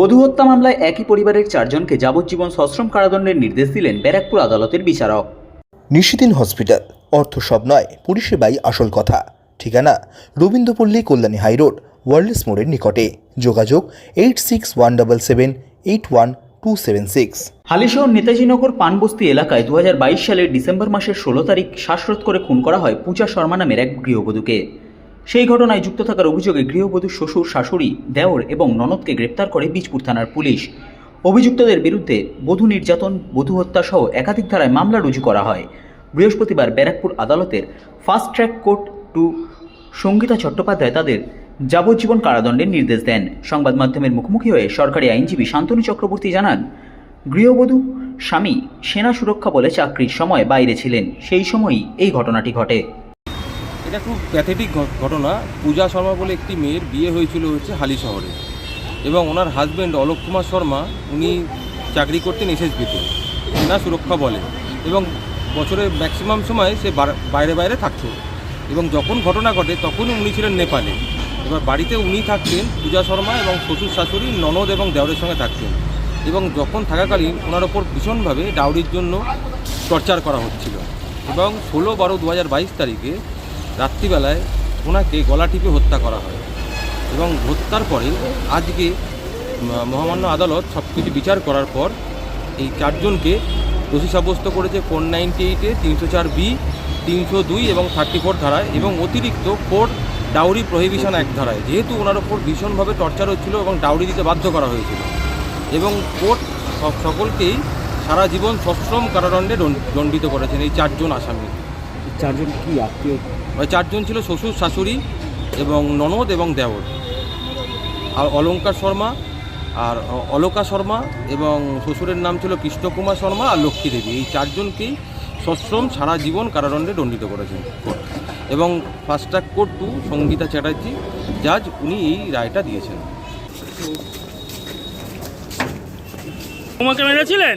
বধূ হত্যা মামলায় একই পরিবারের চারজনকে যাবজ্জীবন সশ্রম কারাদণ্ডের নির্দেশ দিলেন ব্যারাকপুর আদালতের বিচারক। নিশিদিন হসপিটাল অর্থ সব নয় পরিষেবাই আসল কথা। ঠিকানা রবীন্দ্রপল্লী কল্যাণী হাইরোড ওয়ার্ল্ডস মোড়ের নিকটে। যোগাযোগ eight six one double seven eight one two seven six. Halisahar Netajinagar Panbasti এলাকায় দু হাজার বাইশ সালের ডিসেম্বর মাসের ষোলো তারিখ শ্বাসরোধ করে খুন করা হয় পূজা শর্মা নামের এক গৃহবধূকে। সেই ঘটনায় যুক্ত থাকার অভিযোগে গৃহবধূ শ্বশুর, শাশুড়ি, দেওর এবং ননদকে গ্রেপ্তার করে বীজপুর থানার পুলিশ। অভিযুক্তদের বিরুদ্ধে বধূ নির্যাতন, বধূ হত্যা সহ একাধিক ধারায় মামলা রুজু করা হয়। বৃহস্পতিবার ব্যারাকপুর আদালতের fast track court two Sangita Chattopadhyay তাদের যাবজ্জীবন কারাদণ্ডের নির্দেশ দেন। সংবাদ মাধ্যমের মুখোমুখি হয়ে সরকারি আইনজীবী শান্তনু চক্রবর্তী জানান, গৃহবধূ, স্বামী, সেনা সুরক্ষা বলে চাকরির সময় বাইরে ছিলেন। সেই সময়ই এই ঘটনাটি ঘটে। এটা খুব প্যাথেটিক ঘটনা। পূজা শর্মা বলে একটি মেয়ের বিয়ে হয়েছিল হচ্ছে হালি শহরে। এবং ওনার হাজব্যান্ড অলোক কুমার শর্মা, উনি চাকরি করতেন এসএসবিতে। সেনা সুরক্ষা বলে। এবং বছরের ম্যাক্সিমাম সময় সে বাইরে বাইরে থাকতেন এবং যখন ঘটনা ঘটে, তখনই উনি ছিলেন নেপালে। এবার বাড়িতে উনি থাকতেন পূজা শর্মা এবং শ্বশুর শাশুড়ি ননদ এবং দেওরের সঙ্গে থাকতেন। এবং যখন থাকাকালীন ওনার ওপর ভীষণভাবে ডাউরির জন্য টর্চার করা হচ্ছিল। এবং ষোলো বারো দু তারিখে রাত্রিবেলায় ওনাকে গলা টিপে হত্যা করা হয় এবং হত্যার পরে আজকে মহামান্য আদালত সব কিছু বিচার করার পর এই চারজনকে দোষী সাব্যস্ত করেছে ফোর নাইনটি এইটে তিনশো চার বি, তিনশো দুই এবং থার্টি ফোর ধারায় এবং অতিরিক্ত ফোর ডাউরি প্রহিবিশন এক ধারায়। যেহেতু ওনার ওপর ভীষণভাবে টর্চার হচ্ছিল এবং ডাউরি দিতে বাধ্য করা হয়েছিল এবং কোর্ট সকলকেই সারা জীবন সশ্রম কারাদণ্ডে দণ্ডিত করেছেন এই চারজন আসামি। চারজন কি আত্মীয়? ওই চারজন ছিল শ্বশুর শাশুড়ি এবং ননদ এবং দেওর। আর অলঙ্কার শর্মা আর অলকা শর্মা এবং শ্বশুরের নাম ছিল কৃষ্ণকুমার শর্মা আর লক্ষ্মী দেবী। এই চারজনকেই সশ্রম সারা জীবন কারাদণ্ডে দণ্ডিত করেছেন। এবং first track court two Sangita Chatterjee জাজ উনি এই রায়টা দিয়েছেন। তোমাকে মেরেছিলেন?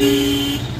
Beep.